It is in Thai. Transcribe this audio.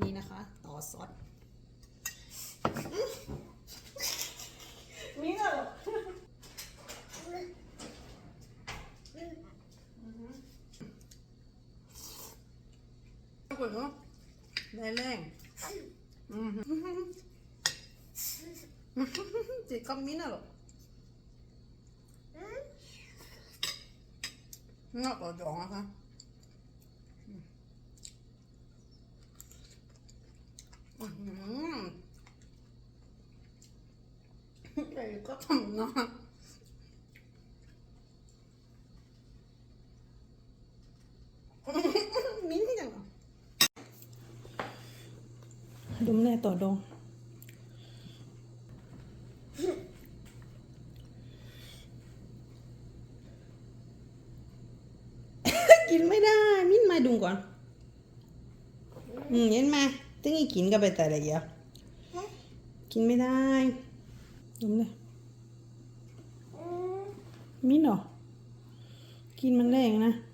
นี่นะคะ ต่อซอสมีเหรอกดเนาได้แรงอืมจิกอมมิน่ะหรอน่าต่อจองนะคะ อืมก็ทำนะมิ้นท์จังเหรอดมแน่ต่อดองกินไม่ได้ มิ้นมาดุงก่อน อืมเห็นไหมา ตึงอีกินก็ไปแต่ละเดียวกินไม่ได้ดมเลยมิ้นเหรอกินมันแรงนะอ